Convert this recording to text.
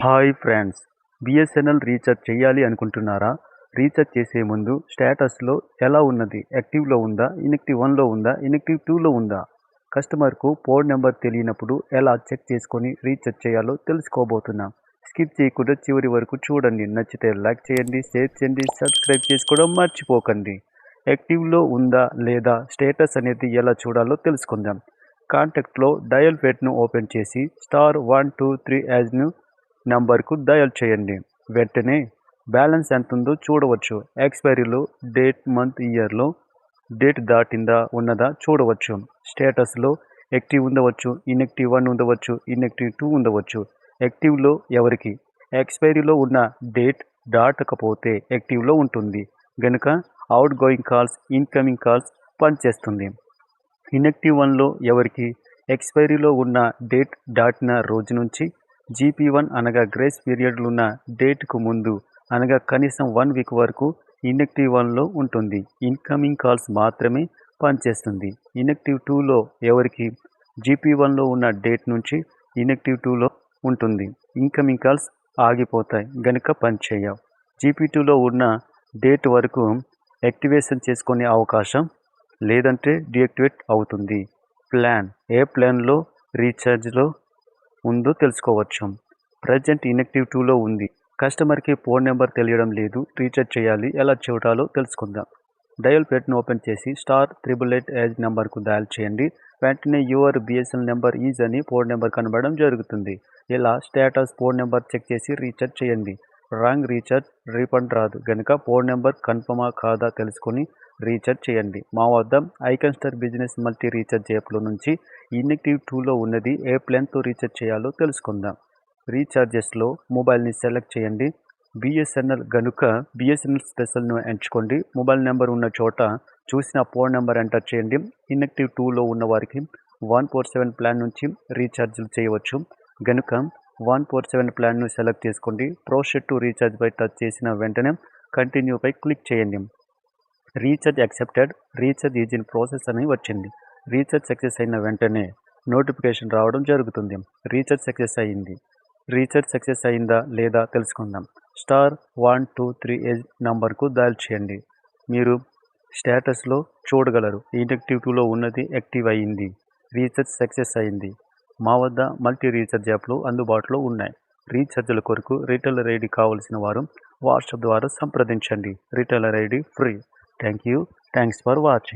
Hi friends BSNL recharge చేయాలి అనుకుంటున్నారా? Recharge చేసే ముందు స్టేటస్లో ఎలా ఉన్నది? యాక్టివ్లో ఉందా? ఇనెక్టివ్ వన్లో ఉందా? ఇనెక్టివ్ టూలో ఉందా? కస్టమర్కు ఫోన్ నెంబర్ తెలియనప్పుడు ఎలా చెక్ చేసుకొని రీఛార్జ్ చేయాలో తెలుసుకోబోతున్నాం. స్కిప్ చేయకుండా చివరి వరకు చూడండి. నచ్చితే లైక్ చేయండి షేర్ చేయండి సబ్స్క్రైబ్ చేసుకోవడం మర్చిపోకండి. యాక్టివ్లో ఉందా లేదా? స్టేటస్ అనేది ఎలా చూడాలో తెలుసుకుందాం. కాంటాక్ట్లో డయల్ పేట్ను ఓపెన్ చేసి స్టార్ వన్ టూ త్రీ యాజ్ను నంబర్కు డయల్ చేయండి. వెంటనే బ్యాలెన్స్ ఎంత ఉందో చూడవచ్చు. ఎక్స్పైరీలో డేట్ మంత్ ఇయర్లో డేట్ దాటిందా ఉన్నదా చూడవచ్చు. స్టేటస్లో యాక్టివ్ ఉండవచ్చు ఇన్యాక్టివ్ వన్ ఉండవచ్చు ఇన్యాక్టివ్ టూ ఉండవచ్చు. యాక్టివ్లో ఎవరికి? ఎక్స్పైరీలో ఉన్న డేట్ దాటకపోతే యాక్టివ్లో ఉంటుంది. గనుక outgoing calls incoming calls పనిచేస్తుంది. ఇన్యాక్టివ్ వన్లో ఎవరికి? ఎక్స్పైరీలో ఉన్న డేట్ దాటిన రోజు నుంచి జీపీ వన్ అనగా గ్రేస్ పీరియడ్లు ఉన్న డేట్కు ముందు అనగా కనీసం వన్ వీక్ వరకు ఇన్యాక్టివ్ వన్లో ఉంటుంది. ఇన్కమింగ్ కాల్స్ మాత్రమే పనిచేస్తుంది. ఇన్యాక్టివ్ టూలో ఎవరికి? జీపీ వన్లో ఉన్న డేట్ నుంచి ఇన్యాక్టివ్ టూలో ఉంటుంది. ఇన్కమింగ్ కాల్స్ ఆగిపోతాయి. గనుక పనిచేయవు జీపీ టూలో ఉన్న డేట్ వరకు యాక్టివేషన్ చేసుకునే అవకాశం లేదంటే డియాక్టివేట్ అవుతుంది. ప్లాన్ ఏ ప్లాన్లో రీఛార్జ్లో ఉందో తెలుసుకోవచ్చు. ప్రజెంట్ ఇనెక్టివ్ టూలో ఉంది. కస్టమర్కి ఫోన్ నెంబర్ తెలియడం లేదు. రీఛార్జ్ చేయాలి. ఎలా చూడాలో తెలుసుకుందాం. డయల్ పేట్ను ఓపెన్ చేసి స్టార్ త్రిబుల్ ఎయిట్ యాజ్ నెంబర్కు డయల్ చేయండి. వెంటనే యువర్ బిఎస్ఎన్ నెంబర్ ఈజ్ అని ఫోన్ నెంబర్ కనబడడం జరుగుతుంది. ఇలా స్టేటస్ ఫోన్ నెంబర్ చెక్ చేసి రీఛార్జ్ చేయండి. రాంగ్ రీఛార్జ్ రీఫండ్ రాదు. గనుక ఫోన్ నెంబర్ కన్ఫర్మా కాదా తెలుసుకొని రీఛార్జ్ చేయండి. మా వద్ద icon star business multi recharge యాప్లో నుంచి ఇన్నెక్టివ్ టూలో ఉన్నది ఏ ప్లాన్తో రీఛార్జ్ చేయాలో తెలుసుకుందాం. రీఛార్జెస్లో మొబైల్ని సెలెక్ట్ చేయండి. బిఎస్ఎన్ఎల్ గనుక బిఎస్ఎన్ఎల్ స్పెషల్ను ఎంచుకోండి. మొబైల్ నెంబర్ ఉన్న చోట చూసిన ఫోన్ నెంబర్ ఎంటర్ చేయండి. ఇన్నెక్టివ్ టూలో ఉన్న వారికి వన్ ఫోర్ సెవెన్ ప్లాన్ నుంచి రీఛార్జ్లు చేయవచ్చు. గనుక వన్ ఫోర్ సెవెన్ ప్లాన్ను సెలెక్ట్ చేసుకోండి. Proceed to recharge by touch చేసిన వెంటనే కంటిన్యూపై క్లిక్ చేయండి. Recharge accepted. Recharge is in process అని వచ్చింది. రీఛార్జ్ సక్సెస్ అయిన వెంటనే నోటిఫికేషన్ రావడం జరుగుతుంది. రీఛార్జ్ సక్సెస్ అయ్యింది రీఛార్జ్ సక్సెస్ అయిందా లేదా తెలుసుకుందాం. స్టార్ వన్ టూ త్రీ ఏజ్ నంబర్కు డయల్ చేయండి. మీరు స్టేటస్లో చూడగలరు. ఇన్యాక్టివ్ టూలో ఉన్నది యాక్టివ్ అయ్యింది రీఛార్జ్ సక్సెస్ అయింది. మా వద్ద మల్టీ రీఛార్జ్ యాప్లు అందుబాటులో ఉన్నాయి. రీఛార్జ్ల కొరకు రిటైలర్ ఐడి కావలసిన వారు వాట్సాప్ ద్వారా సంప్రదించండి. Retailer ID free. Thank you thanks for watching.